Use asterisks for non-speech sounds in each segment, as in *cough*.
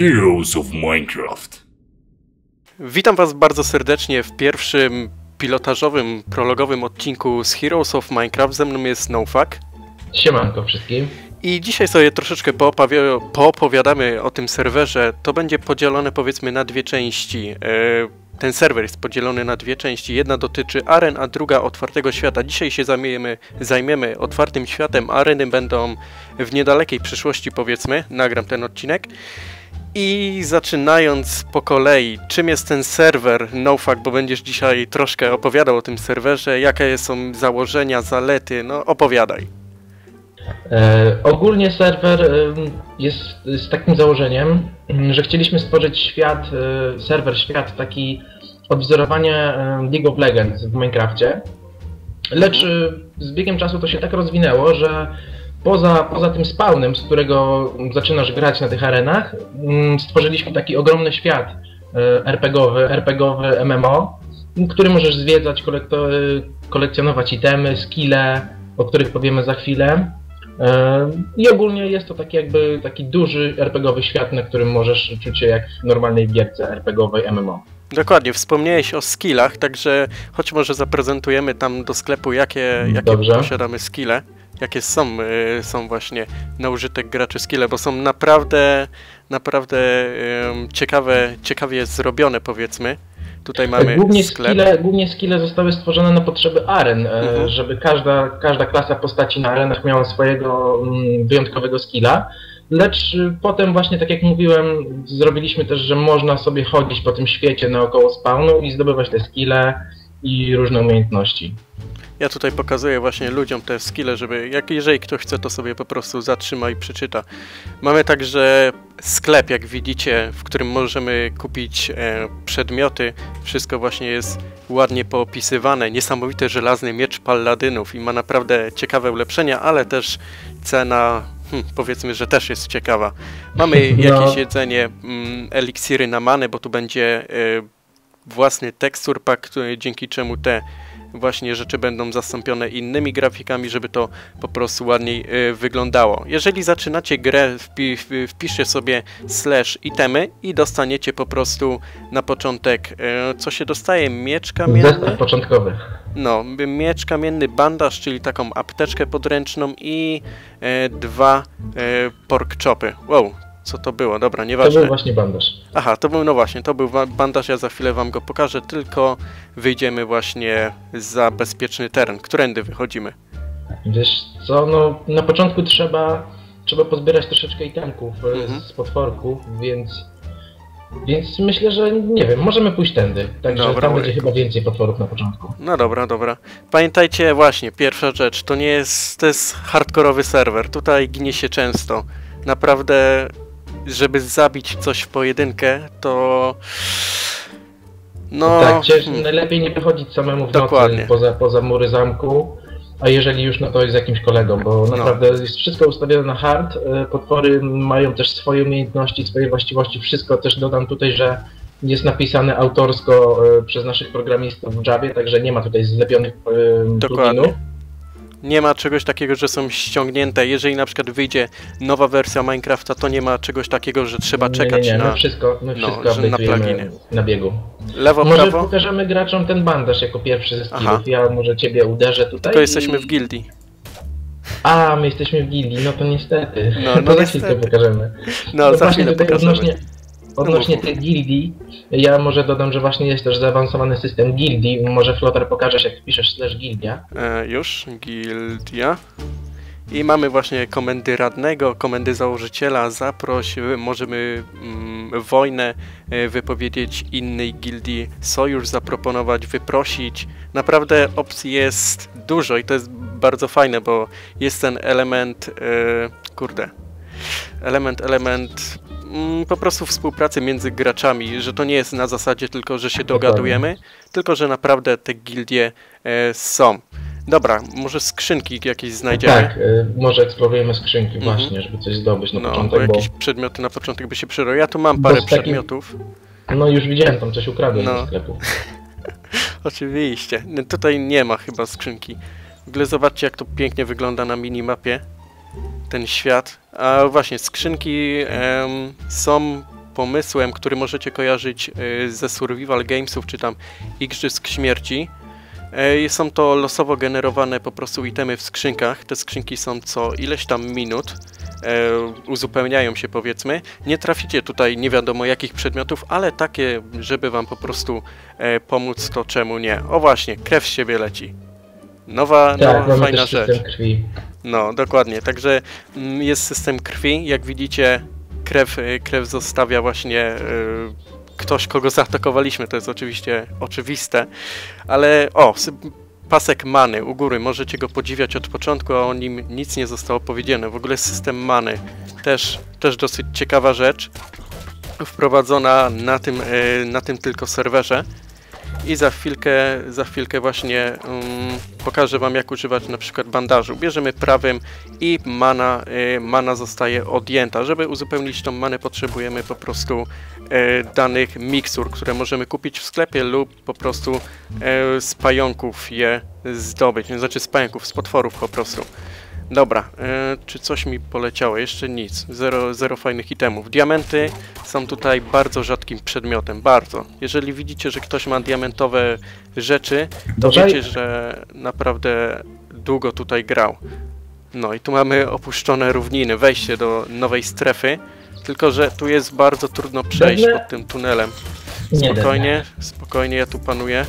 Heroes of Minecraft. Witam Was bardzo serdecznie w pierwszym pilotażowym, prologowym odcinku z Heroes of Minecraft. Ze mną jest NoFuck. Siemanko wszystkim. I dzisiaj sobie troszeczkę poopowi- poopowiadamy o tym serwerze. To będzie podzielone powiedzmy na dwie części. E, ten serwer jest podzielony na dwie części. Jedna dotyczy aren, a druga otwartego świata. Dzisiaj się zajmiemy, zajmiemy otwartym światem. Areny będą w niedalekiej przyszłości powiedzmy. Nagram ten odcinek. I zaczynając po kolei, czym jest ten serwer NoFuck, bo będziesz dzisiaj troszkę opowiadał o tym serwerze, jakie są założenia, zalety, no opowiadaj. E, ogólnie serwer jest z takim założeniem, że chcieliśmy stworzyć świat, e, serwer świat taki odwzorowanie League of Legends w Minecrafcie. Lecz e, z biegiem czasu to się tak rozwinęło, że poza, poza tym spawnem, z którego zaczynasz grać na tych arenach, mm, stworzyliśmy taki ogromny świat e, RPGowy, RPGowy MMO, który możesz zwiedzać, kolekcjonować itemy, skille, o których powiemy za chwilę. E, I ogólnie jest to taki jakby taki duży RPGowy świat, na którym możesz czuć się jak w normalnej gierce RPGowej MMO. Dokładnie, wspomniałeś o skillach, także choć może zaprezentujemy tam do sklepu, jakie, jakie Dobrze. posiadamy skille, jakie są, y, są właśnie na użytek graczy skille, bo są naprawdę, naprawdę ciekawe, ciekawie zrobione powiedzmy. Tutaj mamy głównie, sklep. skille, głównie skille zostały stworzone na potrzeby aren, e, Mhm. żeby każda, każda klasa postaci na arenach miała swojego mm, wyjątkowego skilla. Lecz y, potem właśnie, tak jak mówiłem, zrobiliśmy też, że można sobie chodzić po tym świecie naokoło spawnu i zdobywać te skille i różne umiejętności. Ja tutaj pokazuję właśnie ludziom te skille, żeby jak jeżeli ktoś chce, to sobie po prostu zatrzyma i przeczyta. Mamy także sklep, jak widzicie, w którym możemy kupić e, przedmioty. Wszystko właśnie jest ładnie poopisywane. Niesamowity żelazny miecz palladynów i ma naprawdę ciekawe ulepszenia, ale też cena, hmm, powiedzmy, że też jest ciekawa. Mamy *laughs* No. jakieś jedzenie, mm, eliksiry na manę, bo tu będzie e, własny tekstur pack, który- dzięki czemu te właśnie rzeczy będą zastąpione innymi grafikami, żeby to po prostu ładniej y, wyglądało. Jeżeli zaczynacie grę, wpi, wpiszcie sobie slash itemy i dostaniecie po prostu na początek, y, co się dostaje, miecz kamienny? Zestaw początkowy. No, miecz kamienny, bandaż, czyli taką apteczkę podręczną i e, dwa pork chopy. Wow, co to było? Dobra, To nieważne. był właśnie bandaż. Aha, to był, no właśnie, to był bandaż, ja za chwilę wam go pokażę, tylko wyjdziemy właśnie za bezpieczny teren. Którędy wychodzimy? Wiesz co, no na początku trzeba, trzeba pozbierać troszeczkę itemków e, Mhm. z potworków, więc, więc myślę, że nie wiem, możemy pójść tędy. Także Dobra, tam będzie chyba więcej potworów na początku. No dobra, dobra. Pamiętajcie właśnie, pierwsza rzecz, to nie jest, to jest hardkorowy serwer, tutaj ginie się często. Naprawdę, żeby zabić coś w pojedynkę, to... No... tak, hmm. najlepiej nie wychodzić samemu w Dokładnie. nocy poza, poza mury zamku, a jeżeli już, no to z jakimś kolegą, bo No. naprawdę jest wszystko ustawione na hard, e, potwory mają też swoje umiejętności, swoje właściwości, wszystko też dodam tutaj, że jest napisane autorsko e, przez naszych programistów w Javie, także nie ma tutaj zlepionych e, Dokładnie. Nie ma czegoś takiego, że są ściągnięte. Jeżeli na przykład wyjdzie nowa wersja Minecrafta, to nie ma czegoś takiego, że trzeba czekać nie, nie, nie. na My wszystko, my no, wszystko że na pluginy. na biegu. lewo, Może prawo. pokażemy graczom ten bandaż jako pierwszy ze Aha. skillów. Ja może ciebie uderzę tutaj. Tylko jesteśmy i- w gildii. A, my jesteśmy w gildii, no to niestety. No, *laughs* to no za niestety. chwilkę pokażemy. No, za właśnie chwilę pokażemy. odnośnie, odnośnie tej gildii, ja może dodam, że właśnie jest też zaawansowany system gildii. Może Flotar pokażesz, jak wpiszesz slash gildia. E, już, gildia. I mamy właśnie komendy radnego, komendy założyciela, zaproś, możemy mm, wojnę y, wypowiedzieć innej gildii, sojusz zaproponować, wyprosić. Naprawdę opcji jest dużo i to jest bardzo fajne, bo jest ten element, y, kurde, element, element mm, po prostu współpracy między graczami, że to nie jest na zasadzie tylko, że się dogadujemy, tylko że naprawdę te gildie e, są. Dobra, może skrzynki jakieś znajdziemy. Tak, y, może eksplorujemy skrzynki Mhm. właśnie, żeby coś zdobyć na no, bo początek, bo jakieś przedmioty na początek by się przydały. Ja tu mam Bo parę przedmiotów. no już widziałem, tam coś ukradłem No. sklepu. *laughs* Oczywiście. No, Tutaj nie ma chyba skrzynki. W ogóle zobaczcie, jak to pięknie wygląda na minimapie. Ten świat. A właśnie, skrzynki em, są pomysłem, który możecie kojarzyć e, ze Survival Gamesów, czy tam Igrzysk Śmierci. E, Są to losowo generowane po prostu itemy w skrzynkach. Te skrzynki są co ileś tam minut, e, uzupełniają się powiedzmy. Nie traficie tutaj nie wiadomo jakich przedmiotów, ale takie, żeby wam po prostu e, pomóc, to czemu nie. O właśnie, krew z siebie leci. Nowa, Tak, nowa fajna rzecz. krwi. No, dokładnie. Także mm, jest system krwi. Jak widzicie, krew, y, krew zostawia właśnie y, ktoś, kogo zaatakowaliśmy. To jest oczywiście oczywiste. Ale o, pasek many u góry. Możecie go podziwiać od początku, a o nim nic nie zostało powiedziane. W ogóle system many. Też, też dosyć ciekawa rzecz. Wprowadzona na tym, y, na tym tylko serwerze. I za chwilkę, za chwilkę właśnie um, pokażę Wam jak używać na przykład bandażu. Bierzemy prawym i mana, y, mana zostaje odjęta. Żeby uzupełnić tą manę potrzebujemy po prostu y, danych miksur, które możemy kupić w sklepie lub po prostu y, z pająków je zdobyć. Znaczy z pająków, z potworów po prostu. Dobra, e, czy coś mi poleciało? Jeszcze nic. Zero, zero fajnych itemów. Diamenty są tutaj bardzo rzadkim przedmiotem. Bardzo. Jeżeli widzicie, że ktoś ma diamentowe rzeczy, to wiecie, że naprawdę długo tutaj grał. No i tu mamy opuszczone równiny, wejście do nowej strefy. Tylko, że tu jest bardzo trudno przejść pod tym tunelem. Nie Spokojnie, spokojnie, ja tu panuję.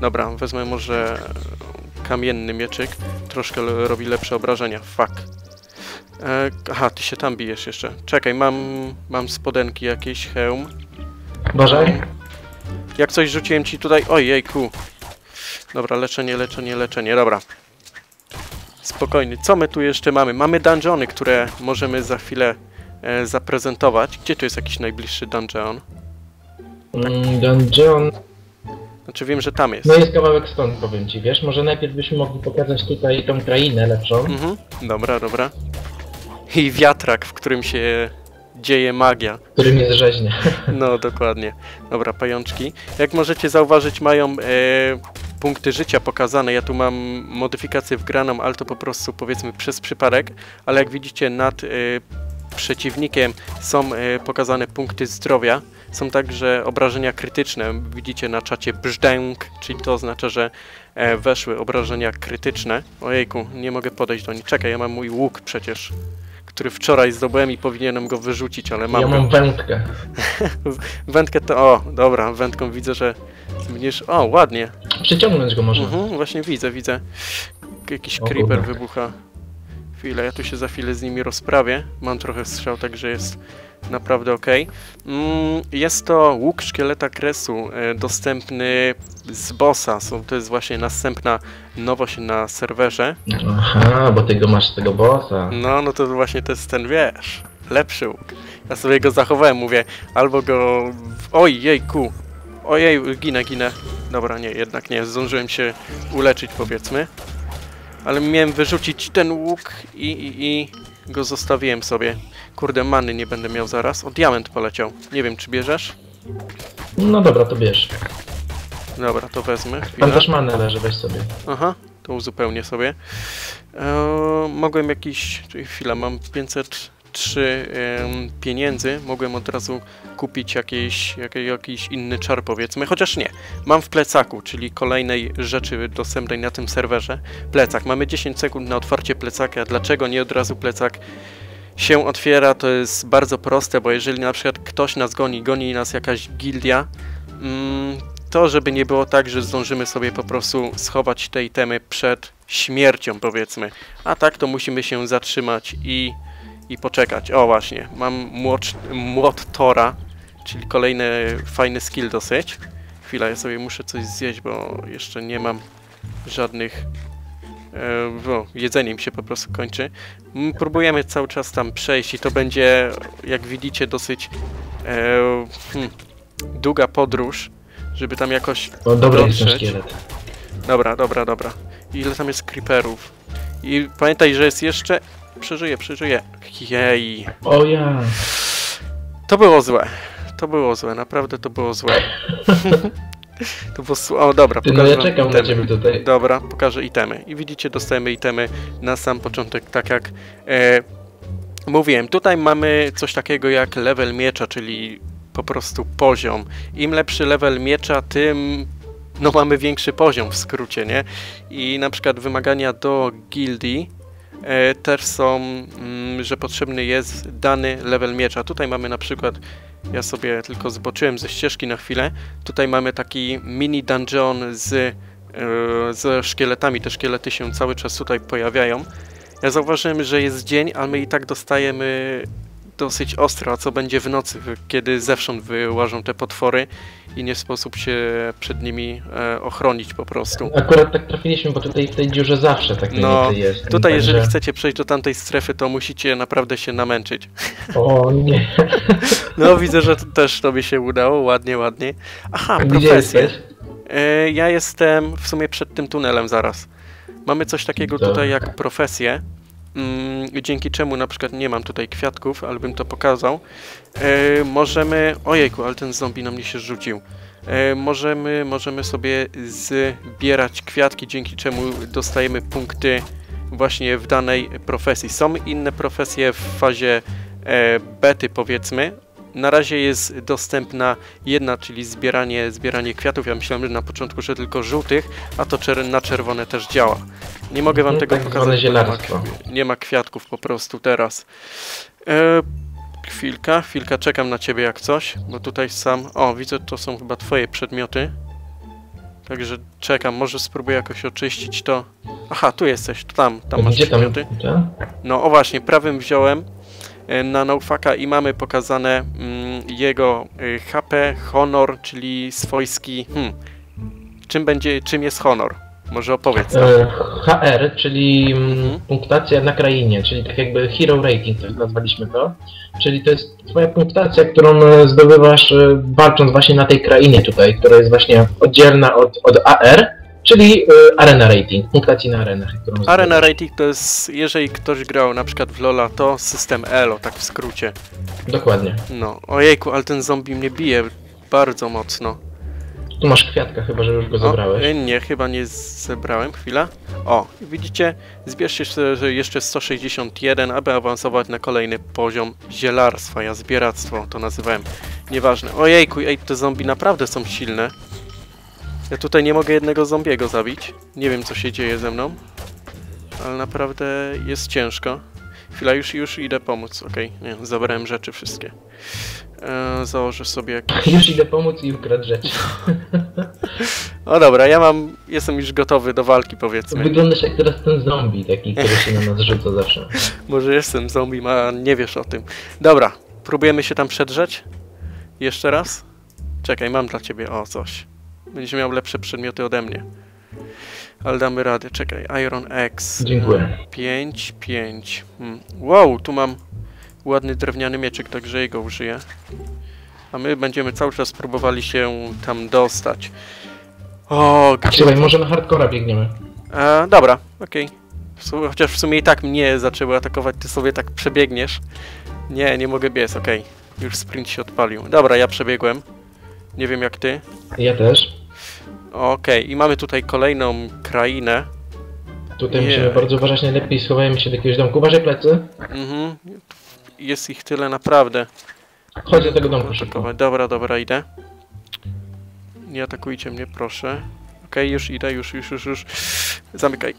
Dobra, wezmę może kamienny mieczyk. Troszkę robi lepsze obrażenia. Fuck. E, aha, ty się tam bijesz jeszcze. Czekaj, mam, mam spodenki jakieś, hełm. Uważaj. Jak coś rzuciłem ci tutaj... Ojejku. Dobra, leczenie, leczenie, leczenie, dobra. Spokojnie, co my tu jeszcze mamy? Mamy dungeony, które możemy za chwilę e, zaprezentować. Gdzie tu jest jakiś najbliższy dungeon? Mm, Dungeon. Znaczy wiem, że tam jest. No jest kawałek stąd, powiem ci, wiesz? Może najpierw byśmy mogli pokazać tutaj tą krainę lepszą. Mhm. Dobra, dobra. I wiatrak, w którym się dzieje magia. który mnie zrzeźnie. *laughs* No, dokładnie. Dobra, pajączki. Jak możecie zauważyć, mają e, punkty życia pokazane. Ja tu mam modyfikację wgraną, ale to po prostu powiedzmy przez przypadek. Ale jak widzicie, nad e, przeciwnikiem są e, pokazane punkty zdrowia. Są także obrażenia krytyczne. Widzicie na czacie brzdęk, czyli to oznacza, że e, weszły obrażenia krytyczne. Ojejku, nie mogę podejść do nich. Czekaj, ja mam mój łuk przecież, który wczoraj zdobyłem i powinienem go wyrzucić, ale mam ja mam wędkę. *laughs* Wędkę to. O, dobra, wędką widzę, że zmniejsz. O, ładnie. Przyciągnąć go można. Mhm, właśnie widzę, widzę. Jakiś O creeper wybucha. Chwilę, ja tu się za chwilę z nimi rozprawię. Mam trochę strzał, także jest naprawdę ok. Mm, jest to łuk szkieleta kresu, e, dostępny z bossa. To jest właśnie następna nowość na serwerze. Aha, bo ty go masz z tego bossa. No, no to właśnie to jest ten, wiesz, lepszy łuk. Ja sobie go zachowałem, mówię, albo go... Oj, jejku. Ojej, ginę, ginę. Dobra, nie, jednak nie, zdążyłem się uleczyć, powiedzmy. Ale miałem wyrzucić ten łuk i, i, i go zostawiłem sobie. Kurde, many nie będę miał zaraz. O, diament poleciał. Nie wiem, czy bierzesz? No dobra, to bierz. Dobra, to wezmę. Chwilę. Tam też manę leży, weź sobie. Aha, to uzupełnię sobie. Eee, mogłem jakiś. Chwila, mam 503 em, pieniędzy. Mogłem od razu kupić jakieś, jakie- jakiś inny czar, powiedzmy. Chociaż nie. Mam w plecaku, czyli kolejnej rzeczy dostępnej na tym serwerze. Plecak. Mamy 10 sekund na otwarcie plecaka. Dlaczego nie od razu plecak? Się otwiera, to jest bardzo proste, bo jeżeli na przykład ktoś nas goni, goni nas jakaś gildia, mm, to żeby nie było tak, że zdążymy sobie po prostu schować te itemy przed śmiercią, powiedzmy. A tak to musimy się zatrzymać i, i poczekać. O właśnie, mam młot, młot Tora, czyli kolejny fajny skill dosyć. Chwila, ja sobie muszę coś zjeść, bo jeszcze nie mam żadnych... E, bo jedzenie mi się po prostu kończy. Próbujemy cały czas tam przejść i to będzie, jak widzicie, dosyć e, hmm, długa podróż, żeby tam jakoś O, dobry jest ten dotrzeć. Dobra, dobra, dobra. Ile tam jest creeperów? I pamiętaj, że jest jeszcze... Przeżyję, przeżyję. Jej. O ja. To było złe. To było złe, naprawdę to było złe. *laughs* *laughs* to sł- O, dobra, Ty, no pokażę ja czekam na ciebie tutaj. Dobra, pokażę itemy. I widzicie, dostajemy itemy na sam początek, tak jak e, mówiłem. Tutaj mamy coś takiego jak level miecza, czyli po prostu poziom. Im lepszy level miecza, tym no mamy większy poziom w skrócie, nie? I na przykład wymagania do gildii też są, mm, że potrzebny jest dany level miecza. Tutaj mamy na przykład, ja sobie tylko zboczyłem ze ścieżki na chwilę, tutaj mamy taki mini dungeon z, e, ze szkieletami. Te szkielety się cały czas tutaj pojawiają. Ja zauważyłem, że jest dzień, ale my i tak dostajemy dosyć ostro, a co będzie w nocy, kiedy zewsząd wyłażą te potwory i nie sposób się przed nimi e, ochronić po prostu. Akurat tak trafiliśmy, bo tutaj w tej dziurze zawsze tak No, jest. Tutaj, jeżeli Także- chcecie przejść do tamtej strefy, to musicie naprawdę się namęczyć. O nie. *laughs* No, widzę, że to też tobie się udało, ładnie, ładnie. Aha, jesteś? E, ja jestem w sumie przed tym tunelem zaraz. Mamy coś takiego tutaj jak profesję, dzięki czemu na przykład nie mam tutaj kwiatków, ale bym to pokazał. E, możemy... Ojejku, ale ten zombie na mnie się rzucił. E, możemy, możemy sobie zbierać kwiatki, dzięki czemu dostajemy punkty właśnie w danej profesji. Są inne profesje w fazie e, bety powiedzmy. Na razie jest dostępna jedna, czyli zbieranie, zbieranie kwiatów. Ja myślałem że na początku, że tylko żółtych, a to czer na czerwone też działa. Nie mogę wam Mhm, tego tak pokazać, nie ma, nie ma kwiatków po prostu teraz. E, chwilka, chwilka, czekam na ciebie jak coś, bo tutaj sam... O, widzę, to są chyba twoje przedmioty. Także czekam, może spróbuję jakoś oczyścić to. Aha, tu jesteś, to tam, tam masz Gdzie przedmioty. No o właśnie, prawym wziąłem e, na Nofaka i mamy pokazane mm, jego e, HP, honor, czyli swojski. Hmm. Czym będzie, czym jest honor? Może opowiedz nam. E, HR, czyli mm, Mhm. punktacja na krainie, czyli tak jakby hero rating, tak nazwaliśmy to. Czyli to jest twoja punktacja, którą e, zdobywasz e, walcząc właśnie na tej krainie tutaj, która jest właśnie oddzielna od, od AR, czyli arena rating, punktacji na. Którą Arena zdobywasz. rating to jest, jeżeli ktoś grał na przykład w LoL'a, to system ELO, tak w skrócie. Dokładnie. No, ojejku, ale ten zombie mnie bije bardzo mocno. Tu masz kwiatka, chyba że już go zebrałeś. O, e, nie, chyba nie zebrałem. Chwila. O, widzicie? Zbierzcie jeszcze 161, aby awansować na kolejny poziom zielarstwa. Ja zbieractwo to nazywałem. Nieważne. Ojejku, ej, te zombie naprawdę są silne. Ja tutaj nie mogę jednego zombiego zabić. Nie wiem, co się dzieje ze mną. Ale naprawdę jest ciężko. Chwila, już, już idę pomóc. Okej, nie, zabrałem rzeczy wszystkie. E, założę sobie jakieś... Już idę pomóc i ukradł rzeczy. *laughs* O dobra, ja mam, jestem już gotowy do walki powiedzmy. Wyglądasz jak teraz ten zombie taki, który się na nas rzuca zawsze. *laughs* Może jestem zombie, a nie wiesz o tym. Dobra, próbujemy się tam przedrzeć? Jeszcze raz? Czekaj, mam dla ciebie, o coś. Będziesz miał lepsze przedmioty ode mnie. Ale damy radę, czekaj, Iron X. Dziękuję. 5, 5. Hmm. Wow, tu mam ładny drewniany mieczyk, także jego użyję. A my będziemy cały czas próbowali się tam dostać. O, gdzie Słuchaj, może na hardcora biegniemy. E, dobra, okej. Su- Chociaż w sumie i tak mnie zaczęły atakować, ty sobie tak przebiegniesz. Nie, nie mogę biec, okej. Już sprint się odpalił. Dobra, ja przebiegłem. Nie wiem jak ty. Ja też. Okej, i mamy tutaj kolejną krainę. Tutaj musimy bardzo uważać, najlepiej schowajmy się do jakiegoś domku. Uważaj plecy. Mhm. Jest ich tyle naprawdę. Chodź do tego domku szybko. Dobra, dobra, idę. Nie atakujcie mnie, proszę. Okej, już idę, już, już, już, już. Zamykaj.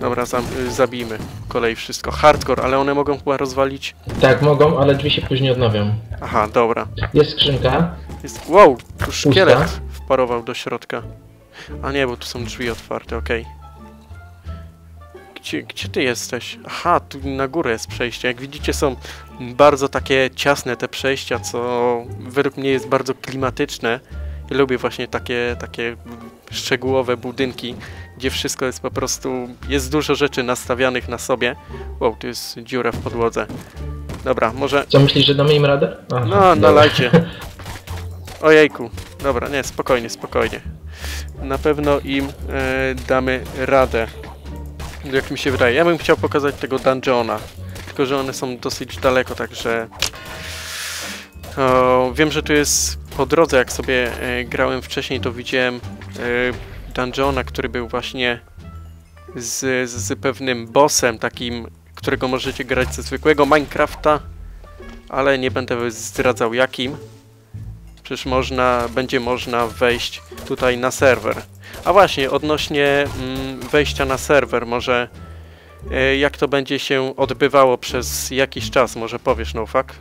Dobra, zam, zabijmy. Kolej wszystko. Hardcore, ale one mogą chyba rozwalić. Tak, mogą, ale drzwi się później odnowią. Aha, dobra. Jest skrzynka. Jest... Wow, tu szkielet wparował do środka. A nie, bo tu są drzwi otwarte, okej. Gdzie, gdzie ty jesteś? Aha, tu na górę jest przejście. Jak widzicie są bardzo takie ciasne te przejścia, co według mnie jest bardzo klimatyczne. I lubię właśnie takie, takie szczegółowe budynki, gdzie wszystko jest po prostu... Jest dużo rzeczy nastawianych na sobie. Wow, tu jest dziura w podłodze. Dobra, może Co myślisz, że damy im radę? Aha, no, dobra. nalajcie. Ojejku. Dobra, nie, spokojnie, spokojnie. Na pewno im e, damy radę. Jak mi się wydaje. Ja bym chciał pokazać tego dungeona. Tylko, że one są dosyć daleko, także... O, wiem, że tu jest po drodze, jak sobie e, grałem wcześniej, to widziałem e, dungeona, który był właśnie z, z pewnym bossem, takim, którego możecie grać ze zwykłego Minecrafta, ale nie będę zdradzał jakim. Przecież można, będzie można wejść tutaj na serwer. A właśnie, odnośnie mm, wejścia na serwer, może e, jak to będzie się odbywało przez jakiś czas, może powiesz, no fuck?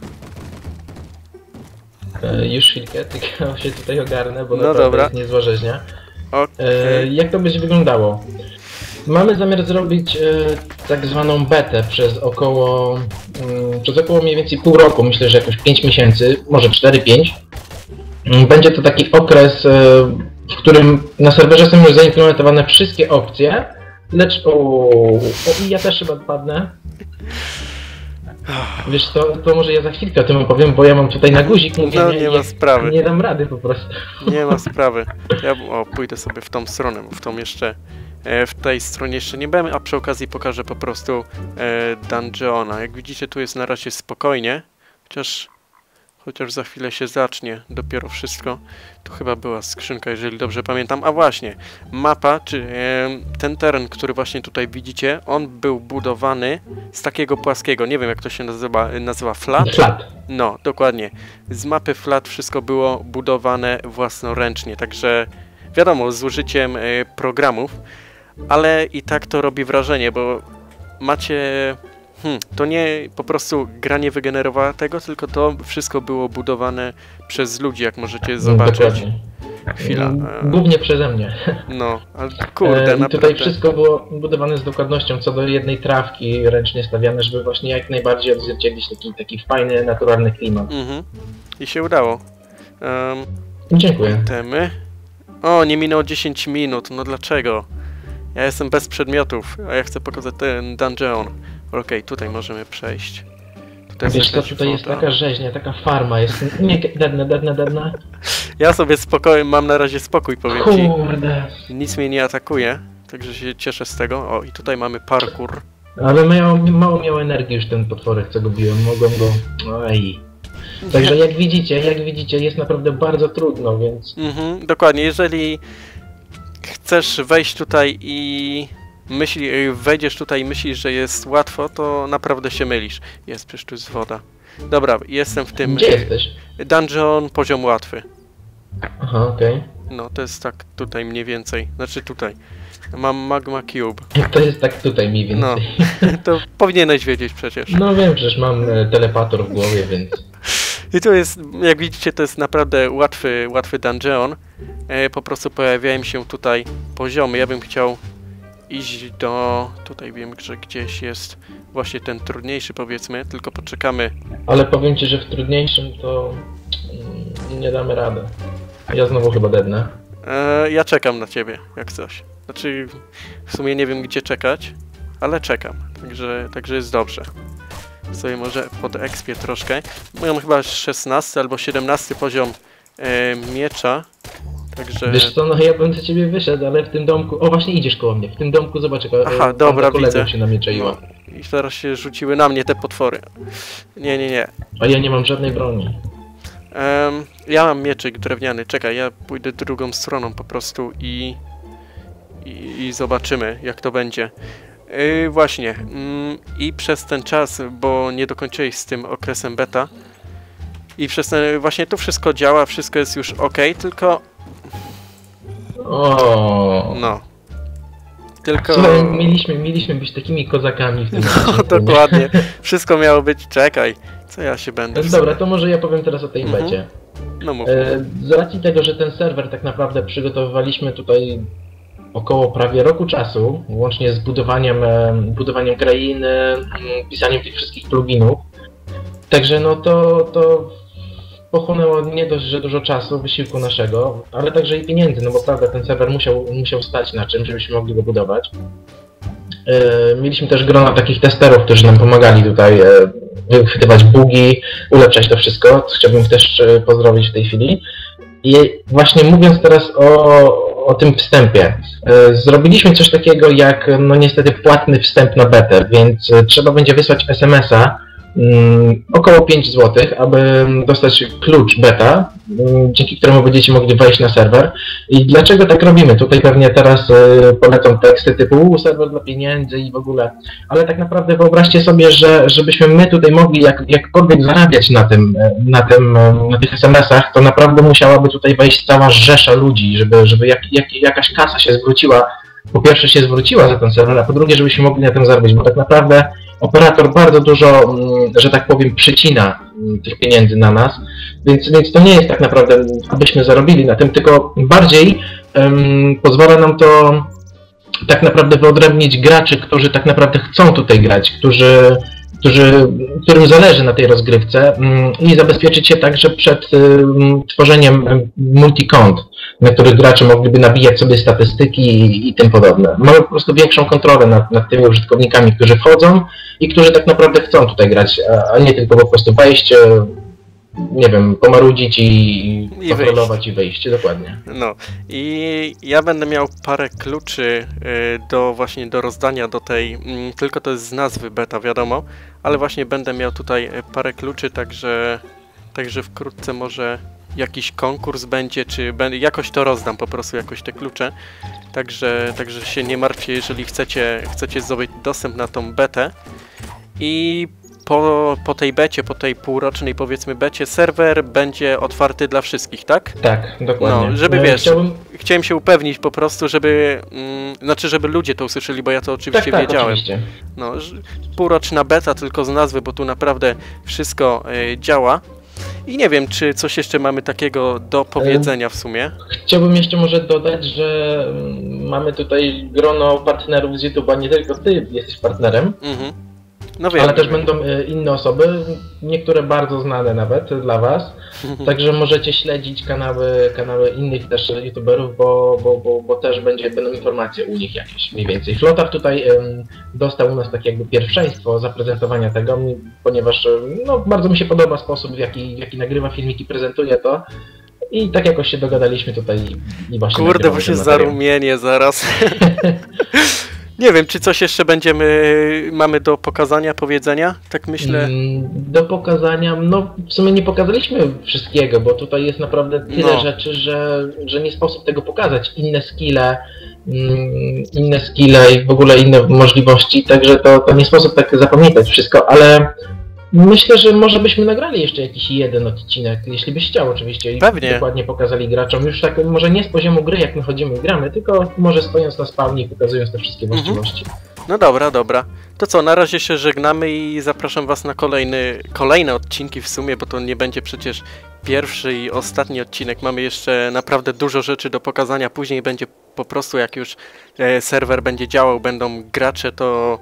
E, już chwilkę, *laughs* tylko się tutaj ogarnę, bo No naprawdę dobra. jest niezła rzeźnia. E, jak to będzie wyglądało? Mamy zamiar zrobić tak zwaną betę przez około, mm, przez około mniej więcej pół roku, myślę, że jakoś 5 miesięcy, może 4-5. Będzie to taki okres, e, w którym na serwerze są już zaimplementowane wszystkie opcje, lecz o, o i ja też chyba padnę. Wiesz to, to może ja za chwilkę o tym opowiem, bo ja mam tutaj na guzik mówię, No, nie ma sprawy. nie dam rady po prostu. Nie ma *laughs* sprawy. Ja o, pójdę sobie w tą stronę, bo w tą jeszcze. e, W tej stronie jeszcze nie byłem, a przy okazji pokażę po prostu e, dungeona. Jak widzicie, tu jest na razie spokojnie, chociaż, chociaż za chwilę się zacznie dopiero wszystko. Tu chyba była skrzynka, jeżeli dobrze pamiętam. A właśnie, mapa, czy ten teren, który właśnie tutaj widzicie, on był budowany z takiego płaskiego, nie wiem jak to się nazywa, nazywa flat? Flat. No, dokładnie. Z mapy flat wszystko było budowane własnoręcznie, także wiadomo, z użyciem e, programów, ale i tak to robi wrażenie, bo macie. Hmm, to nie po prostu gra nie wygenerowała tego, tylko to wszystko było budowane przez ludzi, jak możecie zobaczyć. Dokładnie. Chwila. Mm, e, Głównie przeze mnie. No, ale kurde, E, I naprawdę. tutaj wszystko było budowane z dokładnością co do jednej trawki ręcznie stawiane, żeby właśnie jak najbardziej odzwierciedlić taki, taki fajny, naturalny klimat. Mhm. I się udało. Um, Dziękuję. Temy. O, nie minęło 10 minut. No dlaczego? Ja jestem bez przedmiotów, a ja chcę pokazać ten dungeon. Okej, tutaj możemy przejść. Tutaj Wiesz co, tutaj jest taka rzeźnia, taka farma, jest... Nie, dadna, dadna, dadna. *laughs* Ja sobie spokojnie, mam na razie spokój, powiem ci. Kurde. Nic mnie nie atakuje, także się cieszę z tego. O, i tutaj mamy parkour. Ale mało, mało miał energii już ten potworek, co go biłem, mogłem go... Oj. Także jak widzicie, jak widzicie, jest naprawdę bardzo trudno, więc... Mhm, dokładnie. Jeżeli chcesz wejść tutaj i myśli, y, wejdziesz tutaj i myślisz, że jest łatwo, to naprawdę się mylisz. Jest, przecież tu jest woda. Dobra, jestem w tym Gdzie jesteś? dungeon poziom łatwy. Aha, okej. No, to jest tak tutaj mniej więcej. Znaczy tutaj. Mam Magma Cube. *laughs* To jest tak tutaj mniej No, więcej. *laughs* to powinieneś wiedzieć przecież. No wiem, przecież mam e, telepator w głowie, więc... *laughs* I tu jest, jak widzicie, to jest naprawdę łatwy, łatwy dungeon. E, po prostu pojawiają się tutaj poziomy. Ja bym chciał iść do... Tutaj wiem, że gdzieś jest właśnie ten trudniejszy, powiedzmy. Tylko poczekamy. Ale powiem ci, że w trudniejszym to mm, nie damy rady. Ja znowu chyba dednę. E, ja czekam na ciebie, jak coś. Znaczy, w sumie nie wiem, gdzie czekać, ale czekam. Także, także jest dobrze. Sobie może pod ekspię troszkę. Mam chyba 16 albo 17 poziom e, miecza. Także... Wiesz co, no ja bym do ciebie wyszedł, ale w tym domku... O, właśnie idziesz koło mnie. W tym domku zobacz, jaka Aha, e, dobra, widzę. się na mnie czaiła. I teraz się rzuciły na mnie te potwory. Nie, nie, nie. A ja nie mam żadnej broni. Em, ja mam mieczyk drewniany. Czekaj, ja pójdę drugą stroną po prostu i, i, i zobaczymy, jak to będzie. Yy, właśnie. Mm, I przez ten czas, bo nie dokończyłeś z tym okresem beta. I przez ten, właśnie to wszystko działa, wszystko jest już ok, tylko O. no. Tylko. Słuchaj, mieliśmy, mieliśmy być takimi kozakami w tym *laughs* No, nie? dokładnie. Wszystko miało być. Czekaj. Co ja się będę. Dobra, to może ja powiem teraz o tej Mhm. becie. No mów. E, Z racji tego, że ten serwer tak naprawdę przygotowywaliśmy tutaj około prawie roku czasu, łącznie z budowaniem, e, budowaniem krainy, mm, pisaniem tych wszystkich pluginów. Także no to, to pochłonęło nie dość, że dużo czasu, wysiłku naszego, ale także i pieniędzy, no bo prawda, ten serwer musiał, musiał stać na czym, żebyśmy mogli go budować. E, Mieliśmy też grona takich testerów, którzy nam pomagali tutaj e, wychwytywać bugi, ulepszać to wszystko, chciałbym też e, pozdrowić w tej chwili. I właśnie mówiąc teraz o, o tym wstępie, zrobiliśmy coś takiego jak, no niestety, płatny wstęp na betę, więc trzeba będzie wysłać SMS-a około 5 zł, aby dostać klucz beta, mm, dzięki któremu będziecie mogli wejść na serwer. I dlaczego tak robimy? Tutaj pewnie teraz y, polecą teksty typu "U, serwer dla pieniędzy i w ogóle, ale tak naprawdę wyobraźcie sobie, że żebyśmy my tutaj mogli jak, jakkolwiek zarabiać na tym, e, na tym, e, na tych SMS-ach, to naprawdę musiałaby tutaj wejść cała rzesza ludzi, żeby, żeby jak, jak, jakaś kasa się zwróciła po pierwsze się zwróciła za ten serwer, a po drugie, żebyśmy mogli na tym zarobić, bo tak naprawdę operator bardzo dużo, mm, że tak powiem, przycina mm, tych pieniędzy na nas, więc, więc to nie jest tak naprawdę, abyśmy zarobili na tym, tylko bardziej um, pozwala nam to tak naprawdę wyodrębnić graczy, którzy tak naprawdę chcą tutaj grać, którzy, którzy, którym zależy na tej rozgrywce mm, i zabezpieczyć się także przed tworzeniem multikont na których gracze mogliby nabijać sobie statystyki i, i tym podobne. Mamy po prostu większą kontrolę nad, nad tymi użytkownikami, którzy wchodzą i którzy tak naprawdę chcą tutaj grać, a, a nie tylko po prostu wejść, nie wiem, pomarudzić i, I kontrolować i wyjść, dokładnie. No i ja będę miał parę kluczy y, do właśnie do rozdania do tej, mm, tylko to jest z nazwy beta, wiadomo, ale właśnie będę miał tutaj y, parę kluczy, także, także wkrótce może jakiś konkurs będzie, czy jakoś to rozdam po prostu jakoś te klucze. Także, także się nie martwcie, jeżeli chcecie, chcecie zdobyć dostęp na tą betę. I po, po tej becie, po tej półrocznej powiedzmy becie, serwer będzie otwarty dla wszystkich, tak? Tak, dokładnie. No, żeby no, wiesz, chciałbym... chciałem się upewnić po prostu, żeby, mm, znaczy żeby ludzie to usłyszeli, bo ja to oczywiście tak, tak, wiedziałem. Oczywiście. No, półroczna beta tylko z nazwy, bo tu naprawdę wszystko y, działa. I nie wiem, czy coś jeszcze mamy takiego do powiedzenia w sumie. Chciałbym jeszcze może dodać, że mamy tutaj grono partnerów z YouTube'a, nie tylko ty jesteś partnerem. Mhm. No wiem, ale też wiem. będą e, inne osoby, niektóre bardzo znane nawet dla Was. *laughs* Także możecie śledzić kanały, kanały innych też youtuberów, bo, bo, bo, bo też będzie, będą informacje u nich jakieś mniej więcej. Flotar tutaj um, dostał u nas takie jakby pierwszeństwo zaprezentowania tego, ponieważ no, bardzo mi się podoba sposób, w jaki, w jaki nagrywa filmiki, prezentuje to. I tak jakoś się dogadaliśmy tutaj i właśnie. Kurde, bo się zarumienie zaraz. *laughs* Nie wiem, czy coś jeszcze będziemy, mamy do pokazania, powiedzenia, tak myślę? Mm, do pokazania, no w sumie nie pokazaliśmy wszystkiego, bo tutaj jest naprawdę tyle no. rzeczy, że, że nie sposób tego pokazać. Inne skille, mm, inne skille i w ogóle inne możliwości, także to, to nie sposób tak zapamiętać wszystko, ale Myślę, że może byśmy nagrali jeszcze jakiś jeden odcinek, jeśli byś chciał oczywiście. I Pewnie. dokładnie pokazali graczom. Już tak może nie z poziomu gry, jak my chodzimy i gramy, tylko może stojąc na spawnie i pokazując te wszystkie mhm. właściwości. No dobra, dobra. To co, na razie się żegnamy i zapraszam was na kolejny, kolejne odcinki w sumie, bo to nie będzie przecież pierwszy i ostatni odcinek. Mamy jeszcze naprawdę dużo rzeczy do pokazania. Później będzie po prostu, jak już e, serwer będzie działał, będą gracze, to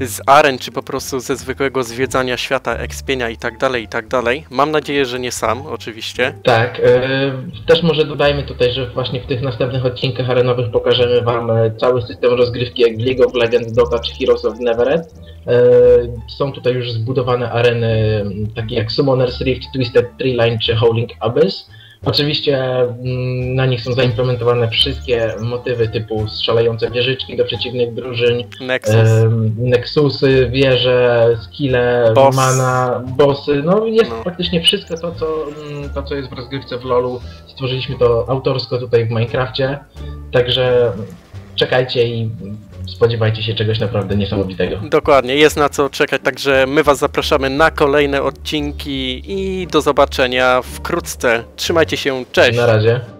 z aren, czy po prostu ze zwykłego zwiedzania świata, ekspienia i tak dalej, i tak dalej. Mam nadzieję, że nie sam, oczywiście. Tak, yy, też może dodajmy tutaj, że właśnie w tych następnych odcinkach arenowych pokażemy wam e, cały system rozgrywki jak League of Legends, Dota czy Heroes of Neverend. Yy, są tutaj już zbudowane areny takie jak Summoner's Rift, Twisted Tree Line czy Howling Abyss. Oczywiście mm, na nich są zaimplementowane wszystkie motywy typu strzelające wieżyczki do przeciwnych drużyn, Nexus. Nexusy, wieże, skille, Boss. mana, bossy. No jest no. praktycznie wszystko to co, mm, to, co jest w rozgrywce w LoLu. Stworzyliśmy to autorsko tutaj w Minecrafcie, także czekajcie i spodziewajcie się czegoś naprawdę niesamowitego. Dokładnie, jest na co czekać, także my Was zapraszamy na kolejne odcinki i do zobaczenia wkrótce. Trzymajcie się, cześć! Na razie.